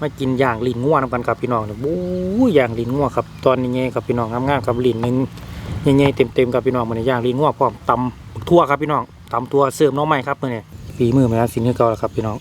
มากินย่างลิ้นง่วนำกันครับพี่น้องเนี่ยบู๊ย่างลิ้นง่วครับตอนนี้ไงครับพี่น้องงามๆครับลิ้นหนึงใหญ่ๆเต็มๆครับพี่น้องมันย่างลิ้นง่วพร้อมตำทั่วครับพี่น้องตำตัวเสริมน้องใหม่ครับเมื่อนี้ฝีมือแม่สินคือเก่าแล้วครับพี่น้อง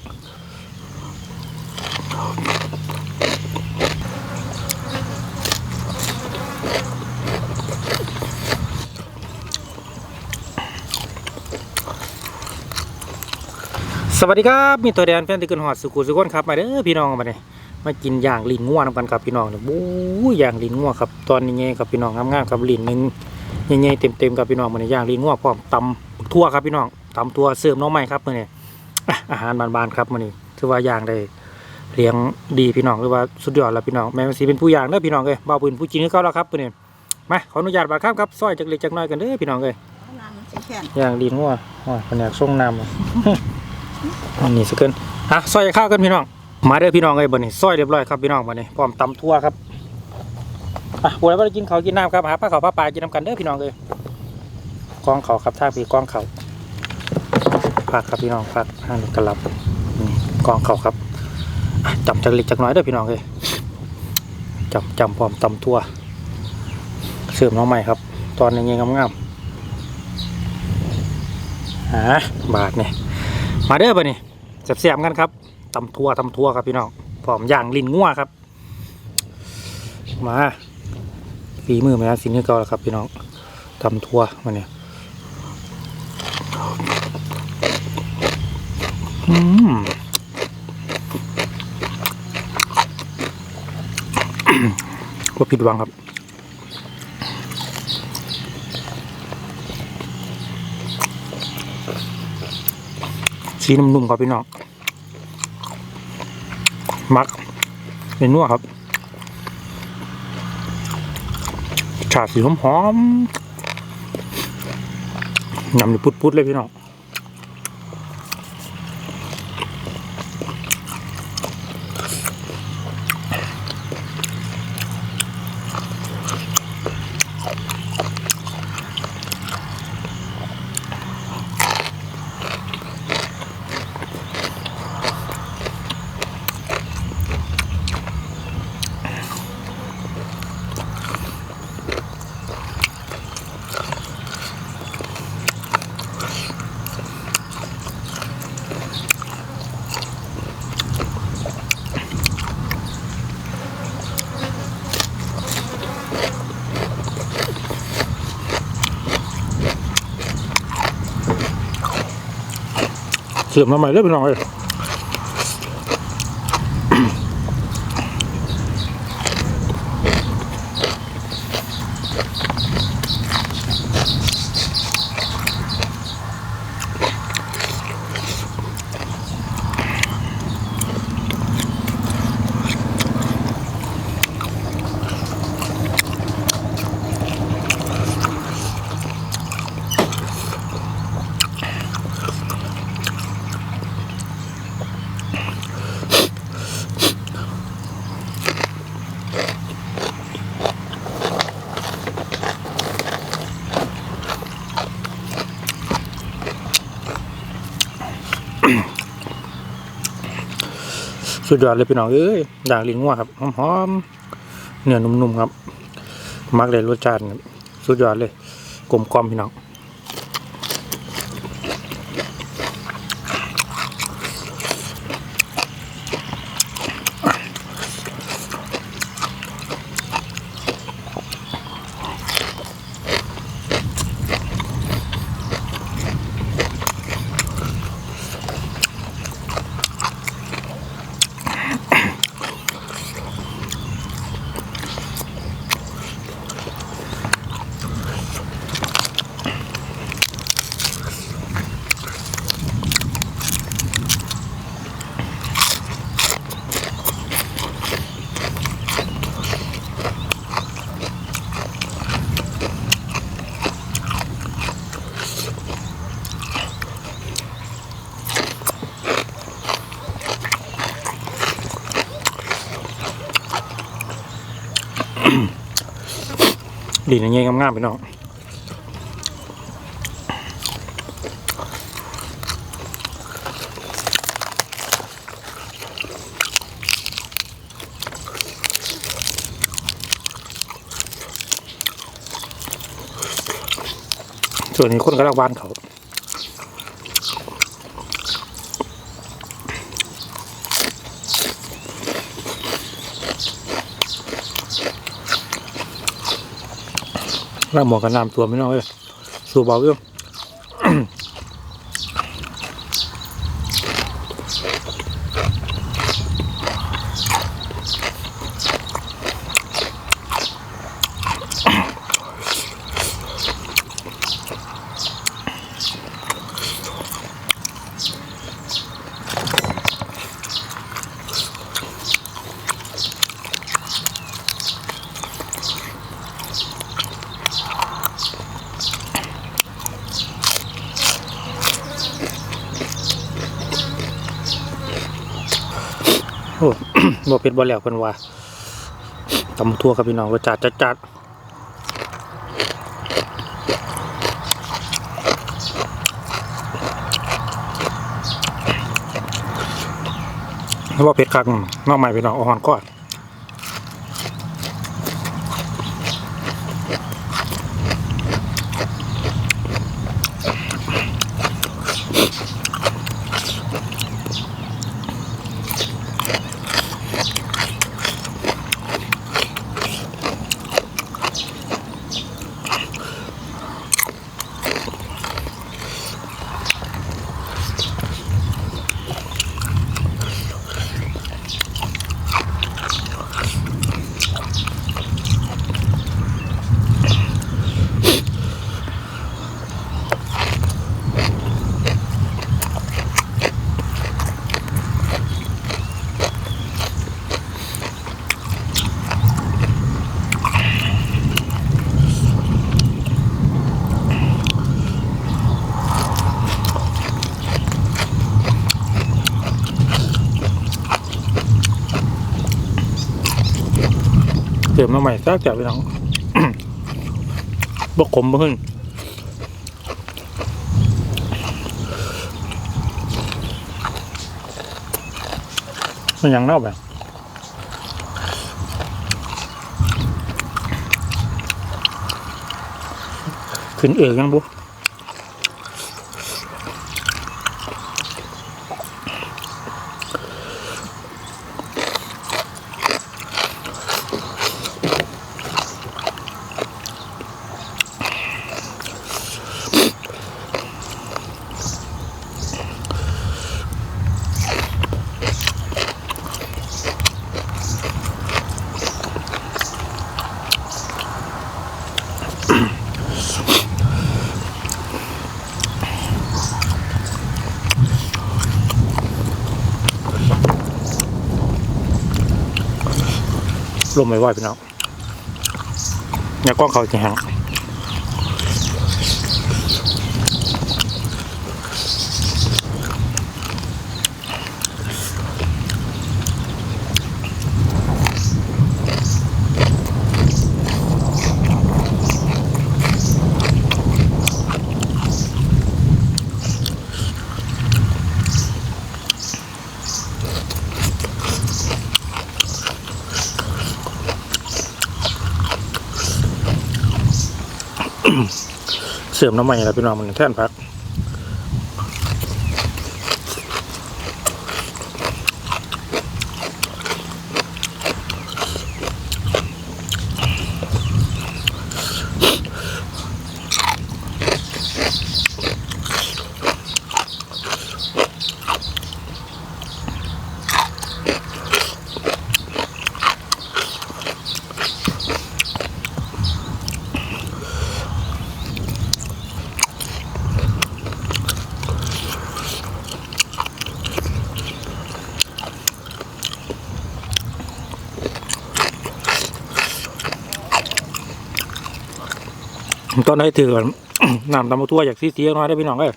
สวัสดีครับมีตัวแดนแฟนที่เกินหอดสุขุสุขนครับมาเด้อพี่น้องมาเนี่ยมากินย่างลิ้นงัวนำกันครับพี่น้องเนี่ยบู๊ย่างลิ้นงัวครับตอนนี้ไงครับพี่น้องงามๆครับลิ้นหนึงใหญ่ๆเต็มๆครับพี่น้องมันย่างลิ้นงัวพร้อมตำทั่วครับพี่น้องตำตัวเสริมน้องใหม่ครับมื่อนี้อะอาหารบานๆครับมื่อนี้ถือว่าย่างได้เลี้ยงดีพี่น้องหรือว่าสุดยอดแล้วพี่น้องแม่สีเป็นผู้ย่างเด้อพี่น้องเลยบ่าวปืนผู้จริงคือเขาแล้วครับมื่อนี้มาขออนุญาตบาดครับครับซอยจักเล็กจักน้อยกันเด้อพี่น้องเลยน้ำมันใช้แค่นย่างดีงัวว่าแผนกส่งน้ำ อันนี้สักเกินฮะซอยข้าวกันพี่น้อง มาเด้อพี่น้องเอ้ยบ่นี่ซอยเรียบร้อยครับพี่น้องบ่นี่พร้อมตำทั่วครับอะบัวแล้วบ่ได้กินเขากินน้ำครับหาปลาเขาปลาปลากินน้ำกันเด้อพี่น้องเอ้ยกองเขาครับท่าพี่กองเขาวผักครับพี่น้องผักห้างกระหลับนี่กองเขาครับอะจำจักเล็กจักน้อยเด้อพี่น้องเอ้ยจำจำพร้อมตำทั่วเสริมน้องใหม่ครับ ตอนนี้งามๆฮะบาทนี่ มาเด้อบ่นี่เสียบๆกันครับตำทัวตำทัวครับพี่น้องพร้อมย่างลิ้นงัวครับ มาฝีมือแม่สินคือเก่าแล้วครับพี่น้องตำทัวมาเนี่ยอืมก็ผิดหวังครับ สีนุ่มๆครับพี่น้องมักเป็นนัวครับชาสีหอมๆนำนี่พุดๆเลยพี่น้อง เสื่อมาใหม่เลยพี่น้องเลย สุดยอดเลยพี่น้องเอ้ยด่างลิ้นงัวครับหอมๆเนื้อนุ่มๆครับมักเลยรสชาติสุดยอดเลยกลมกล่อมพี่น้อง ดีนะเงี้ยงามๆไปน้องส่วนนี้คนก็รักบ้านเขา หน้าหมอกกันน้ำตัวไม่น้อยเลยสูบเบาเยู่อ้ บ่เป็ดบ่แล้วเพิ่นว่าตำทั่วครับพี่น้องก็จัดจัดจัดบ่เป็ดคักนอกใหม่พี่น้องเอาหอนก่อนเติมมากจากพี่น้องบกขมบ่ขึ้นมันยังเน่าแบบขึ้นเอือกันบุ๊ ลมไม่ไหวพี่น้องเนี่ยกล้องเขาจะแห้ง เสริมน้ำใหม่แล้วพี่น้องมันแท่นพัก ตอนนี้ถือก่อนน้ำตำมะทั่วอยากซีเสียน้อยได้พี่น้องเอ้ย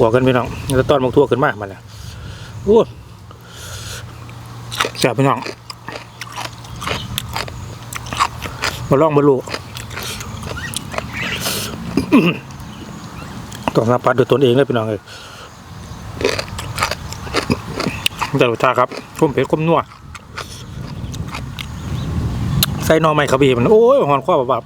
ออกกันพี่น้องแล้วตอนมักทั่วขึ้นมามาแล้วโอ้แซ่บพี่น้องมาลองมาลูต้องสัมผัสด้วยตนเองเลยพี่น้องเลยแต่รสชาครับข้มเผ็ดข้มนัวใส่นอไม้ครับีมันโอ้ยหอนข้อแบบ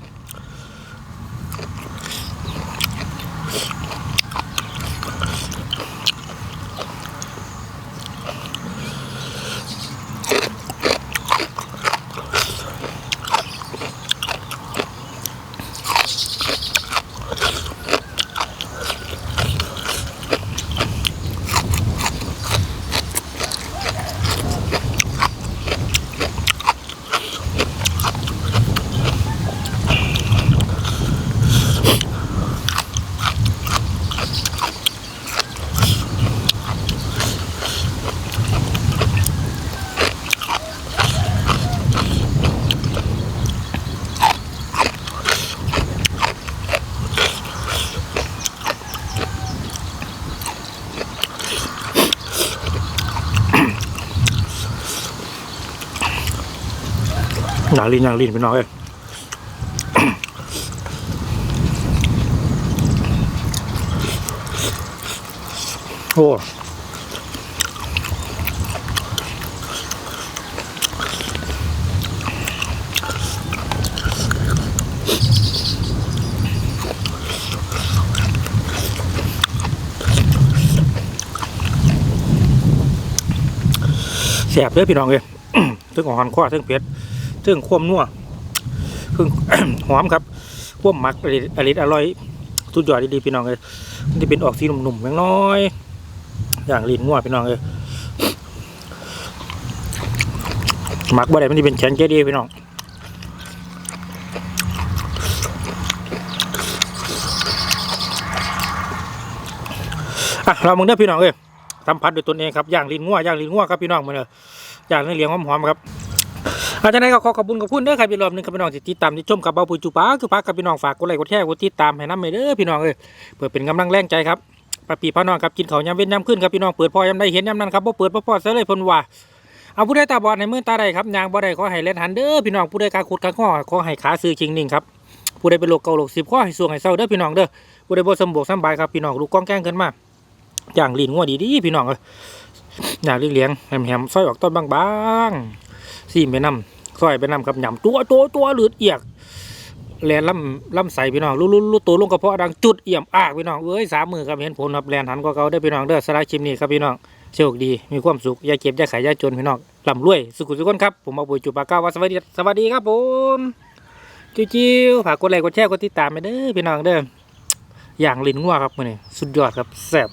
หนาลินย่างลิ้นพี่น้องเอ้ยโอ้แสบเด้อพี่น้องเอ้ยถึงของหันข้อถึงเผ็ด ซึ่งความนัวซึ่งหอมครับความหมักอริอริอร่อยสุดยอดดีๆพี่น้องเลยมันจะเป็นออกสีหนุ่มๆแมงน้อย อย่างลิ้นงัวพี่น้องเลยหมักบ่ได้มันจะเป็นแข็งแค่ดีพี่น้องอะเรามึงเด้พี่น้องเอ้ยสัมผัสด้วยตนเองครับย่างลิ้นงัวย่างลิ้นงัวครับพี่น้องมาเลยย่างเนื้อเหลียงหอมๆครับ อาจารย์ก็ขอขอบคุณขอบคุณเด้อครับพี่รอบนึงครับพี่น้องที่ติดตามที่ชมกับเบาปุยจูปาคือพักกับพี่น้องฝากกดไลค์กดแชร์กดติดตามให้น้ำไปเด้อพี่น้องเอ้ยเพื่อเป็นกำลังแรงใจครับป้าปีพ่อน้องครับกินเขาวยำเว้นยำขึ้นครับพี่น้องเปิดพอยำได้เห็นยำนั้นครับบ่เปิดบ่พอซะเลยพนว่าเอาผู้ใดตาบอดในมือตาใดครับยางบ่ได้ขอให้เล่นหันเด้อพี่น้องผู้ใดกาขุดกาข้อขอให้ขาซื้อคิงนิ่งครับผู้ใดเป็นโรคเกาโรคสิบข้อให้สวงให้เศร้าเด้อพี่น้องเด้อผู้ใดบ่สมบกสำบายครับพี่น้องลูกก้องแกล้งขึ้นมาอย่างลิ้นงัวดีๆพี่น้องเอ้ยอย่างเลี้ยงๆแหมๆซอยออกต้นบางๆ ซีมไปนำซอยไปนำกับหยำตัวตัวตัวหลืดเอียกแลนล่ำล่ำใสพี่น้องรู้รู้รู้ตัวลงกระเพาะดังจุดเอี่ยมอากพี่น้องเอ้ยสามมือครับเห็นผลครับแลนหันกว่าเขาได้พี่น้องเด้อสไลด์คลิปนี้ครับพี่น้องโชคดีมีความสุขอย่าเก็บอย่าขายอย่าจนพี่น้องร่ำรวยสุขุสุขคนครับผมมาบุญจุปาก้าวสวัสดีสวัสดีครับผมจิ้วๆฝากกดไลค์กดแชร์กดติดตามไปเด้อพี่น้องเด้ออย่างลิ้นงัวครับมือนี้สุดยอดครับแซ่บ